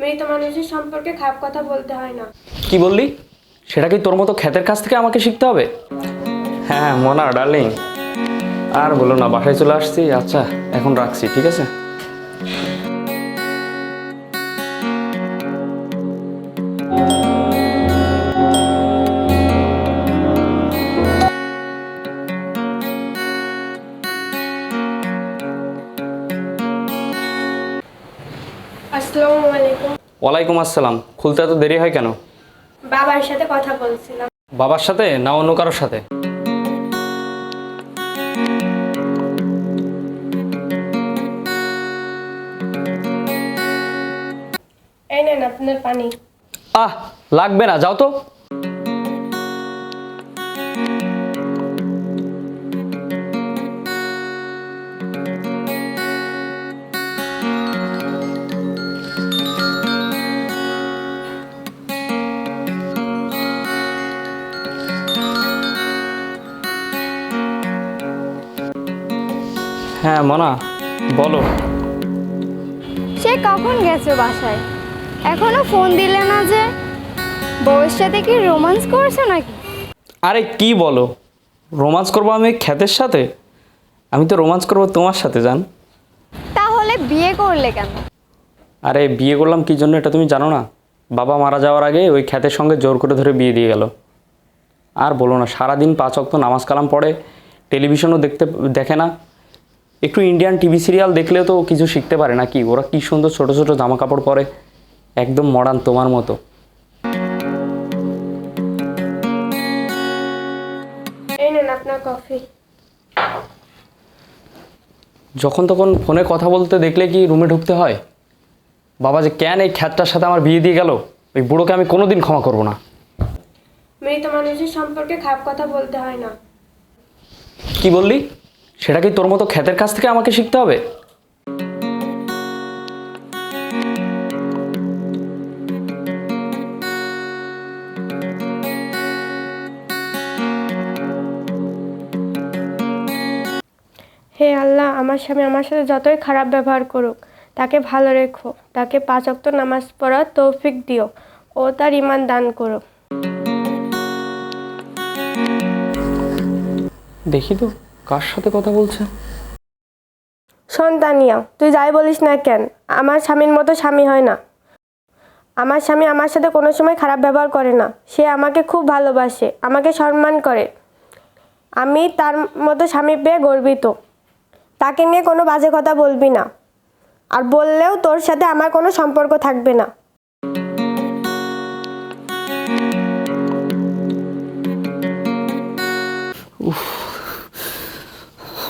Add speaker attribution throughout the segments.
Speaker 1: মৃত মানুষের সম্পর্কে খারাপ কথা বলতে হয় না।
Speaker 2: কি বললি? সেটা কি তোর মতো ক্ষেতের কাছ থেকে আমাকে শিখতে হবে? হ্যাঁ মনা ডার্লিং আর বলো না, বাসায় চলে আসছি। আচ্ছা এখন রাখছি, ঠিক আছে?
Speaker 1: আসসালামু আলাইকুম।
Speaker 2: ওয়ালাইকুম আসসালাম। খুলতে এত দেরি হয় কেন?
Speaker 1: বাবার সাথে কথা বলছিলাম।
Speaker 2: বাবার সাথে না অন্য কারোর সাথে?
Speaker 1: এই নেন আপনার পানি।
Speaker 2: আহ লাগবে না যাও তো। হ্যাঁ মনা বলো।
Speaker 3: সে কখন গেছো বাসায়? এখনও ফোন দিলে না যে? বউয়ের সাথে কি রোমান্স করছ নাকি?
Speaker 2: আরে কি বলো? রোমান্স করব আমি খ্যাতের সাথে? আমি তো রোমান্স করব তোমার সাথে জান।
Speaker 3: তাহলে বিয়ে করলে কেন?
Speaker 2: আরে বিয়ে করলাম কি জন্য এটা তুমি জানো না? বাবা মারা যাওয়ার আগে ওই খ্যাতের সঙ্গে জোর করে ধরে বিয়ে দিয়ে গেল। আর বলো না সারাদিন পাঁচ অক্ত নামাজ কালাম পড়ে টেলিভিশনও দেখতে দেখে না। একটু ইন্ডিয়ান টিভি সিরিয়াল দেখলে তো কিছু শিখতে পারে না কি ওরা কি সুন্দর ছোট ছোট জামা কাপড় পরে একদম মডার্ন তোমার মতো। যখন তখন ফোনে কথা বলতে দেখলে কি রুমে ঢুকতে হয়? বাবা যে কেন এই খ্যাতটার সাথে আমার বিয়ে দিয়ে গেল? ওই বুড়োকে আমি কোনোদিন ক্ষমা করব না।
Speaker 1: মৃত মানুষের সম্পর্কে খারাপ কথা বলতে হয় না।
Speaker 2: কি বললি? সেটা কি তোর মতো খ্যাতের কাছ থেকে আমাকে শিখতে হবে?
Speaker 1: হে আল্লাহ আমার স্বামী আমার সাথে যতই খারাপ ব্যবহার করুক তাকে ভালো রেখো তাকে পাঁচ অক্ত নামাজ পড়ার তৌফিক দিও ও তার ইমান দান করো
Speaker 2: দেখি তো। কার সাথে কথা বলছে?
Speaker 1: সন্তানিয়া তুই যাই বলিস না কেন? আমার স্বামীর মতো স্বামী হয় না। আমার স্বামী আমার সাথে কোনো সময় খারাপ ব্যবহার করে না। সে আমাকে খুব ভালোবাসে, আমাকে সম্মান করে। আমি তার মতো স্বামী পেয়ে গর্বিত। তাকে নিয়ে কোনো বাজে কথা বলবি না। আর বললেও তোর সাথে আমার কোনো সম্পর্ক থাকবে না।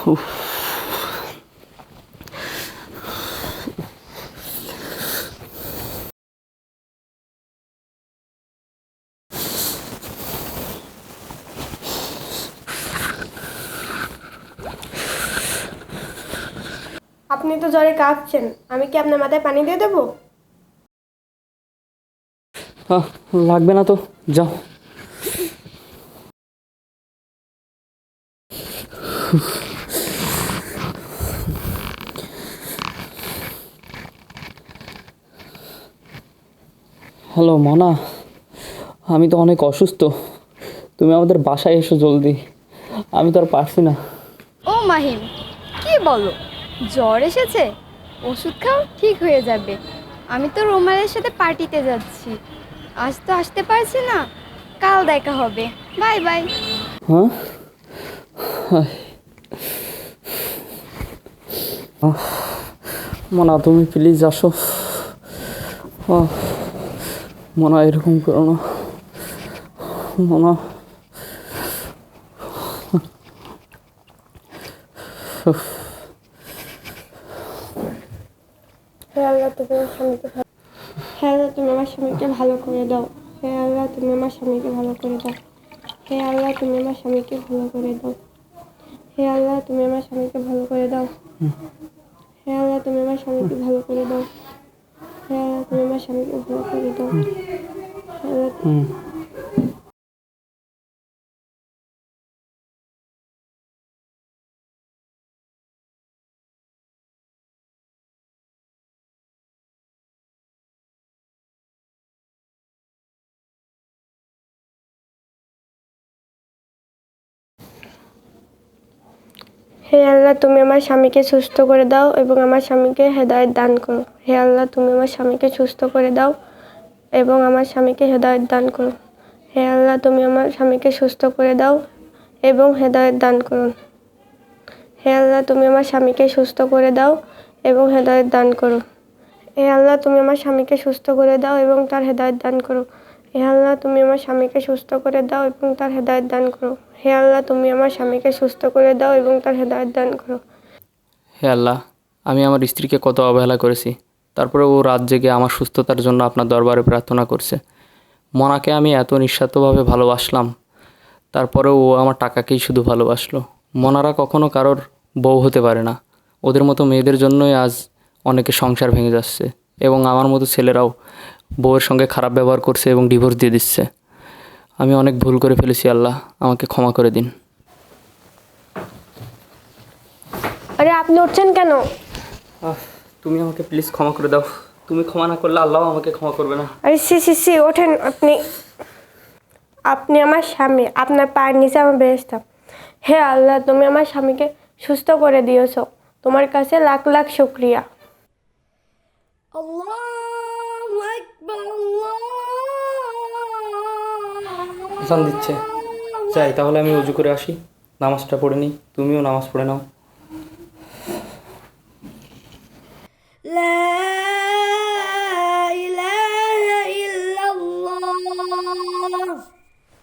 Speaker 1: আপনি তো জ্বরে কাঁপছেন, আমি কি আপনার মাথায় পানি দিয়ে দেবো?
Speaker 2: লাগবে না তো, যাও। হ্যালো মনা। আমি তো অনেক অসুস্থ। তুমি আমাদের বাসায় এসো জলদি। আমি তো আর পারছি না।
Speaker 3: ও মাহিম কি বলো? জ্বর এসেছে? ওষুধ খাও ঠিক হয়ে যাবে। আমি তো রোমালের সাথে পার্টিতে যাচ্ছি। আজ তো আসতে পারছি না। কাল দেখা হবে। Bye bye.
Speaker 2: হ্যাঁ? মনা তুমি প্লিজ আসো। আহ, মনা এরকম করো না। মনা
Speaker 1: হে আল্লাহ তুমি আমার স্বামীকে হে আল্লাহ তুমি আমার স্বামীকে ভালো করে দাও। হে আল্লাহ তুমি আমার স্বামীকে ভালো করে দাও। হে আল্লাহ তুমি আমার স্বামীকে ভালো করে দাও। হে আল্লাহ তুমি আমার স্বামীকে ভালো করে দাও। হে আল্লাহ তুমি আমার স্বামীকে ভালো করে দাও। হে আল্লাহ তুমি আমার স্বামীকে ভালো করে দাও হে আল্লাহ
Speaker 2: হুম
Speaker 1: হে আল্লাহ, তুমি আমার স্বামীকে সুস্থ করে দাও এবং আমার স্বামীকে হেদায়ত দান করো। হে আল্লাহ, তুমি আমার স্বামীকে সুস্থ করে দাও এবং আমার স্বামীকে হেদায়ত দান করো। হে আল্লাহ, তুমি আমার স্বামীকে সুস্থ করে দাও এবং হেদায়ত দান করুন হে আল্লাহ, তুমি আমার স্বামীকে সুস্থ করে দাও এবং হেদায়ত দান করো। হে আল্লাহ, তুমি আমার স্বামীকে সুস্থ করে দাও এবং তার হেদায়ত দান করো। হে আল্লাহ, তুমি আমার স্বামীকে সুস্থ করে দাও এবং তার হেদায়ত দান করো। হে আল্লাহ, তুমি আমার স্বামীকে সুস্থ করে দাও এবং তার হেদায়ত দান করো।
Speaker 2: হে আল্লাহ, আমি আমার স্ত্রীকে কত অবহেলা করেছি। তারপরে ও রাত জেগে আমার সুস্থতার জন্য আপনার দরবারে প্রার্থনা করছে। মনাকে আমি এত নিঃস্বার্থভাবে ভালোবাসলাম। তারপরে ও আমার টাকাকেই শুধু ভালোবাসলো। মনারা কখনো কারোর বউ হতে পারে না। ওদের মতো মেয়েদের জন্যই আজ অনেকে সংসার ভেঙে যাচ্ছে। এবং আমার মতো ছেলেরাও বউয়ের সঙ্গে খারাপ ব্যবহার করছে এবং ডিভোর্স দিয়ে দিচ্ছে। আমি অনেক ভুল করে ফেলেছি আল্লাহ আমাকে ক্ষমা করে দিন।
Speaker 1: আরে আপনি উঠছেন কেন?
Speaker 2: তুমি আমাকে প্লিজ ক্ষমা করে দাও। তুমি ক্ষমা না করলে আল্লাহ আমাকে ক্ষমা করবে না।
Speaker 1: আরে সি সি সি ওঠেন আপনি। আপনি আমার স্বামী আপনার পায়ের নিচে আমার বেরেস্তাম হে আল্লাহ তুমি আমার স্বামীকে সুস্থ করে দিয়েছ। তোমার কাছে লাখ লাখ শুক্রিয়া।
Speaker 2: আসান দিচ্ছে। যাই, তাহলে আমি উজু করে আসি। নামাজটা পড়ে নিই। তুমিও নামাজ পড়ে নাও।
Speaker 4: لا